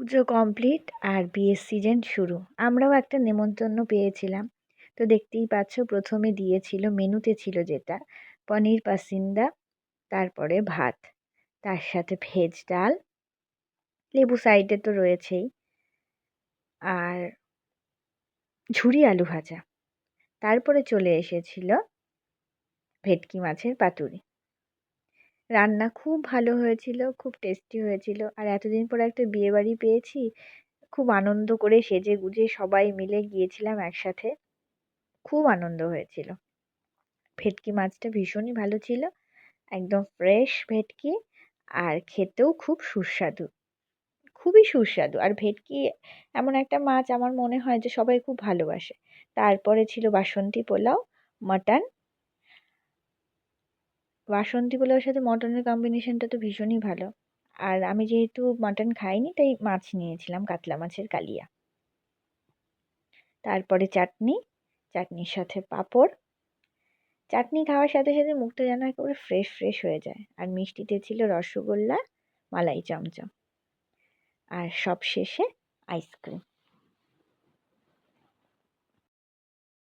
পুজো complete আর বিয়ের season শুরু। আমরাও একটা নেমন্তন্ন পেয়েছিলাম। তো দেখতেই পাচ্ছ, প্রথমে দিয়েছিল, মেনুতে ছিল যেটা, পনির পাসিন্দা, তারপরে ভাত, তার সাথে ভেজ ডাল, লেবু সাইডে তো রয়েছেই, আর ঝুরি আলু ভাজা। তারপরে চলে এসেছিল ভেটকি মাছের পাতুরি। রান্না খুব ভালো হয়েছিল, খুব টেস্টি হয়েছিল। আর এতদিন পরে একটা বিয়েবাড়ি পেয়েছি, খুব আনন্দ করে সেজে গুজে সবাই মিলে গিয়েছিলাম একসাথে। খুব আনন্দ হয়েছিল। ভেটকি মাছটা ভীষণই ভালো ছিল, একদম ফ্রেশ ভেটকি আর খেতেও খুব সুস্বাদু। খুবই সুস্বাদু। আর ভেটকি এমন একটা মাছ আমার মনে হয় যে সবাই খুব ভালোবাসে। তারপরে ছিল বাসন্তী পোলাও, মাটন বাসন্তী পোলাওয়ের সাথে মটনের কম্বিনেশনটা তো ভীষণই ভালো। আর আমি যেহেতু মাটন খাইনি, তাই মাছ নিয়েছিলাম, কাতলা মাছের কালিয়া। তারপরে চাটনি, চাটনির সাথে পাঁপড়। চাটনি খাওয়ার সাথে সাথে মুখটা যেন একেবারে ফ্রেশ ফ্রেশ হয়ে যায়। আর মিষ্টিতে ছিল রসগোল্লা, মালাই চমচম। আর সব শেষে আইসক্রিম